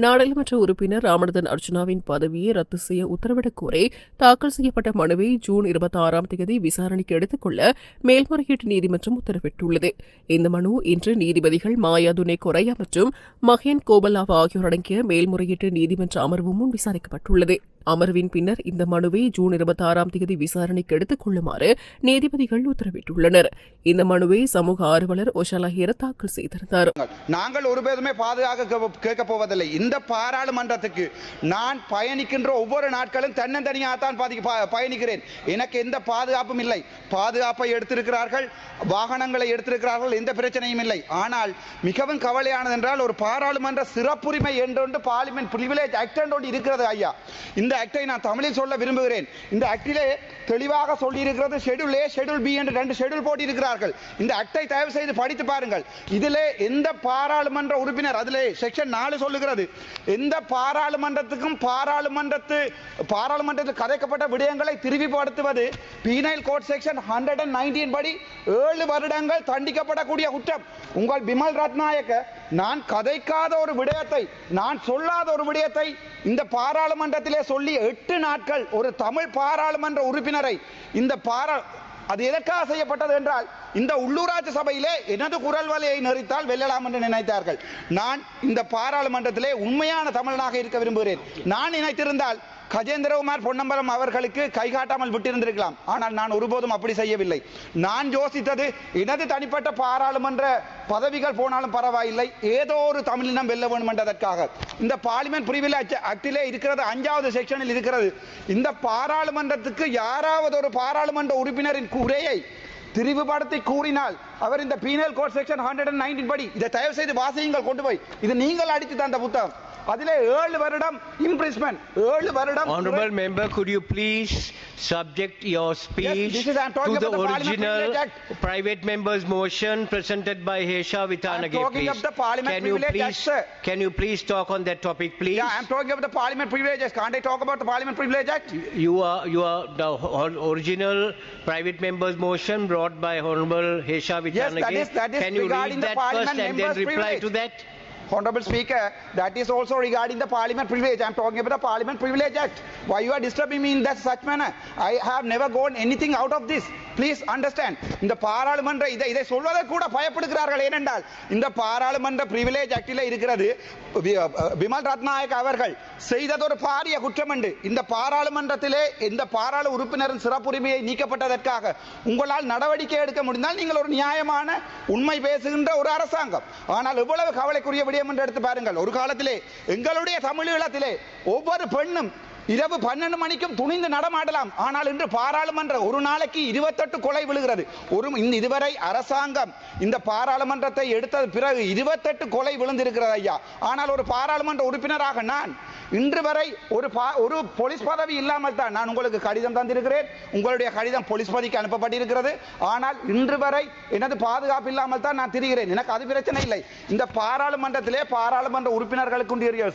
நாடாளுமன்ற உறுப்பினர் ராமநாதன் அர்ஜுனாவின் பதவியை ரத்து செய்ய உத்தரவிடக் கோரி தாக்கல் செய்யப்பட்ட மனுவை ஜூன் இருபத்தி ஆறாம் தேதி விசாரணைக்கு எடுத்துக் கொள்ள மேல்முறையீட்டு நீதிமன்றம் உத்தரவிட்டுள்ளது. இந்த மனு இன்று நீதிபதிகள் மாயாதுனே கொரையா மற்றும் மகேன் கோபல்லாவ் ஆகியோர் அடங்கிய மேல்முறையீட்டு நீதிமன்ற அமர்வு முன் விசாரிக்கப்பட்டுள்ளது. அமர்வின் பின்னர் இந்த மனுவை ஜூன் இருபத்தி ஆறாம் தேதி விசாரணைக்கு எடுத்துக் கொள்ளுமாறு நீதிபதிகள் உத்தரவிட்டுள்ளனர். இந்த மனுவை சமூக ஆர்வலர் ஒஷாலா ஹேர தாக்கல் செய்திருந்தார். நாங்கள் ஒரு பேருமே பாதுகாக்க கேட்க கேட்கப் போவதில்லை. இந்த பாராளுமன்றத்துக்கு நான் பயணிக்கின்ற ஒவ்வொரு நாட்களும் தன்னந்தனியாக தான் பயணிக்கிறேன். எனக்கு எந்த பாதுகாப்பும் இல்லை. பாதுகாப்பை எடுத்திருக்கிறார்கள் வாகனங்களை எடுத்திருக்கிறார்கள் எந்த பிரச்சனையும் இல்லை. ஆனால் மிகவும் கவலையானது என்றால் ஒரு பாராளுமன்ற சிறப்புரிமை என்றொன்று பார்லிமெண்ட் பிரிவிலேஜ் ஆக்ட் ஒன்று இருக்கிறது ஐயா. இந்த ஆக்டை நான் தமிழில் சொல்ல விரும்புகிறேன். இந்த ஆக்டிலே தெளிவாக சொல்லியிருக்கிறது ஷெடியூல் ஏ ஷெடியூல் பி என்று ரெண்டு ஷெடியூல் போட்டியிருக்கிறார்கள் இந்த ஆக்டை தயவு செய்து படித்து பாருங்கள். இதிலே எந்த பாராளுமன்ற உறுப்பினர் அதிலே செக்ஷன் நாலு சொல்லுகிறது. எந்த பாராளுமன்றத்துக்கும் பாராளுமன்றத்து பாராளுமன்றத்தில் கதைக்கப்பட்ட விடயங்களை திருவிப்படுத்துவது penal code section hundred and nineteen படி ஏழு வருடங்கள் தண்டிக்கப்படக்கூடிய குற்றம். உங்கள் பிமல் ரத்நாயக்க நான் கதைக்காத ஒரு விடயத்தை நான் சொல்லாத ஒரு விடயத்தை இந்த பாராளுமன்றத்திலே சொல்ல எட்டு நாட்கள் ஒரு தமிழ் பாராளுமன்ற உறுப்பினரை இந்த பாரா அது எதற்காக செய்யப்பட்டது என்றால் இந்த உள்ளூராட்சி சபையிலே எனது குரல் வலையை நிறுத்தால் வெல்லலாம் என்று நினைத்தார்கள். நான் இந்த பாராளுமன்றத்திலே உண்மையான தமிழனாக இருக்க விரும்புகிறேன். நான் நினைத்திருந்தால் கஜேந்திரகுமார் பொன்னம்பலம் அவர்களுக்கு கைகாட்டாமல் விட்டிருந்திருக்கலாம். ஆனால் நான் ஒருபோதும் அப்படி செய்யவில்லை. நான் யோசித்தது எனது தனிப்பட்ட பாராளுமன்ற பதவிகள் போனாலும் பரவாயில்லை. ஏதோ ஒரு தமிழினம் வெல்ல வேண்டும் என்றதற்காக இந்த பார்லிமெண்ட் பிரிவில் ஆக்டிலே இருக்கிறது அஞ்சாவது செக்ஷனில் இருக்கிறது. இந்த பாராளுமன்றத்துக்கு யாராவது ஒரு பாராளுமன்ற உறுப்பினரின் குறையை திரிவுபடுத்தி கூறினால் அவர் இந்த penal code section hundred and nineteen படி இதை தயவு செய்து வாசியுங்கள் கொண்டு போய். இது நீங்கள் அடித்து தந்த புத்தகம். அதிலே ஏழு வருடம் இம்ப்ரிஸ்மெண்ட் ஏழு வருடம் Honorable member, could you please subject your speech this is- I'm to talking the about the Parliament original Privilege Act. private member's motion presented by Hesha Vitanage, talking please? of the Parliament Can you Privilege Act, please, sir. can you please talk on that topic, please? Yeah, I'm talking about the Parliament Privileges. Can't I talk about the Parliament Privilege Act? You are, you are the o- original private member's motion brought by Honorable Hesha Vitanage. that is- that is Can you regarding read the that first Parliament and then member's reply privilege. to that? Honorable Speaker, that is also regarding the Parliament Privilege. I'm talking about the Parliament Privilege Act. Why you are disturbing me in that such manner? I have never gone anything out of this. Please understand. இந்த பாராளுமன்ற இதை இதை சொல்வதை கூட பயப்படுகிறார்கள் ஏனென்றால் இந்த பாராளுமன்ற privilege ஆக்டில் இருக்கிறது விமல் ரத்நாயக் அவர்கள் செய்ததொரு பாரிய குற்றம் என்று இந்த பாராளுமன்றத்திலே இந்த பாராளு உறுப்பினரின் சிறப்புரிமையை நீக்கப்பட்டதற்காக உங்களால் நடவடிக்கை எடுக்க முடிந்தால் நீங்கள் ஒரு நியாயமான உண்மை பேசுகின்ற ஒரு அரசாங்கம் ஆனால் எவ்வளவு கவலைக்குரியபடி விடயம் என்று எடுத்து பாருங்கள். ஒரு காலத்திலே எங்களுடைய தமிழீழத்திலே ஒவ்வொரு பெண்ணும் இரவு பன்னெண்டு மணிக்கும் துணிந்து நடமாடலாம். ஆனால் இன்று பாராளுமன்ற ஒரு நாளைக்கு இருபத்தெட்டு கொலை விழுகிறது. ஒரு இதுவரை அரசாங்கம் இந்த பாராளுமன்றத்தை எடுத்த பிறகு இருபத்தெட்டு கொலை விழுந்திருக்கிறது ஐயா. ஆனால் ஒரு பாராளுமன்ற உறுப்பினராக நான் இன்று வரை ஒரு பா- ஒரு போலீஸ் பதவி இல்லாமல் தான் நான் உங்களுக்கு கடிதம் தந்திருக்கிறேன். உங்களுடைய கடிதம் போலீஸ் பதவிக்கு அனுப்பப்பட்டிருக்கிறது. ஆனால் இன்று வரை எனது பாதுகாப்பு இல்லாமல் தான் நான் திரிகிறேன். எனக்கு அது பிரச்சனை இல்லை. இந்த பாராளுமன்றத்திலே பாராளுமன்ற உறுப்பினர்களுக்கு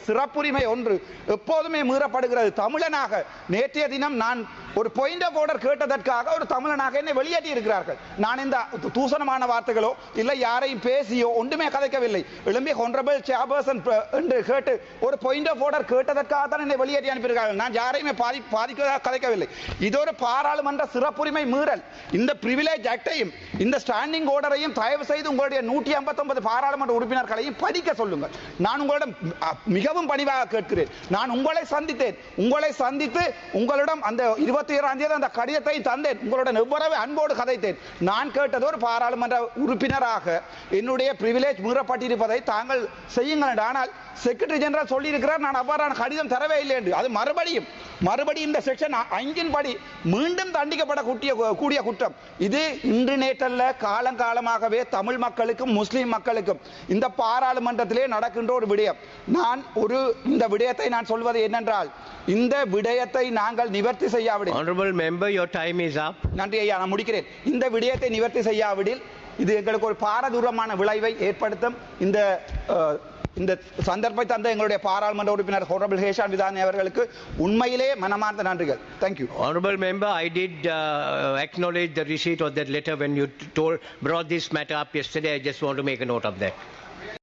சிறப்புரிமை ஒன்று எப்போதுமே மீறப்படுகிறது. தமிழனாக நேற்றைய தினம் நான் ஒரு பாயிண்ட் ஆஃப் ஆர்டர் கேட்டதற்காக ஒரு தமிழனாக என்னை வெளியேற்றி இருக்கிறார்கள். நான் இந்த தூசணமான வார்த்தைகளோ இல்லை யாரையும் பேசியோ ஒன்றுமே கதைக்கவில்லை. எழும்பி ஹொன்ரபிள் சேர்பர்சன் என்று கேட்டு ஒரு பாயிண்ட் ஆஃப் ஆர்டர் கேட்டதற்காக தான் என்னை வெளியேற்றி அனுப்பியிருக்கார்கள் நான் யாரையுமே பாதி பாதிக்கதாக கதைக்கவில்லை. இது ஒரு பாராளுமன்ற சிறப்புரிமை மீறல். இந்த பிரிவிலேஜ் ஆக்டையும் இந்த ஸ்டாண்டிங் ஆர்டரையும் தயவு செய்து உங்களுடைய நூற்றி ஐம்பத்தொன்பது பாராளுமன்ற உறுப்பினர்களையும் படிக்க சொல்லுங்கள். நான் உங்களிடம் மிகவும் பணிவாக கேட்கிறேன். நான் உங்களை சந்தித்தேன். உங்களை சந்தித்து உங்களிடம் அந்த இருபத்தி ஏழாம் தேதி அந்த கடிதத்தை தந்தேன். உங்களுடன் எவ்வளவு அன்போடு கதைத்தேன். நான் கேட்டது ஒரு பாராளுமன்ற உறுப்பினராக என்னுடைய பிரிவிலேஜ் மீறப்பட்டிருப்பதை தாங்கள் செய்யுங்கள். ஆனால் செக்ரட்டரி ஜெனரல் சொல்லியிருக்கிறார் நான் அவ்வாறான கடிதம் தரவே இல்லை என்று. அது மறுபடியும் மறுபடியும் இந்த செக்ஷன் ஐந்தின் படி மீண்டும் தண்டிக்கப்பட கூட்டிய கூடிய குற்றம். இது இன்று நேற்றல்ல காலங்காலமாகவே தமிழ் மக்களுக்கும் முஸ்லிம் மக்களுக்கும் இந்த பாராளுமன்றத்திலே நடக்கின்ற ஒரு விடயம். நான் ஒரு இந்த விடயத்தை நான் சொல்வது என்னென்றால் இந்த விடயத்தை நாங்கள் நிவர்த்தி செய்யாவிடில். Your time is up. நன்றி ஐயா நான் முடிக்கிறேன். இந்த விடயத்தை நிவர்த்தி செய்யாவிடில் இது எங்களுக்கு ஒரு பாரதூரமான விளைவை ஏற்படுத்தும். இந்த இந்த சந்தர்ப்பத்தை தந்த எங்களுடைய பாராளுமன்ற உறுப்பினர் ஹோனரபிள் ஹேஷான் விதானி அவர்களுக்கு உண்மையிலே மனமார்ந்த நன்றிகள் thank you honourable member I did acknowledge the receipt of that letter when you told brought this matter up yesterday. I just want to make a note of that.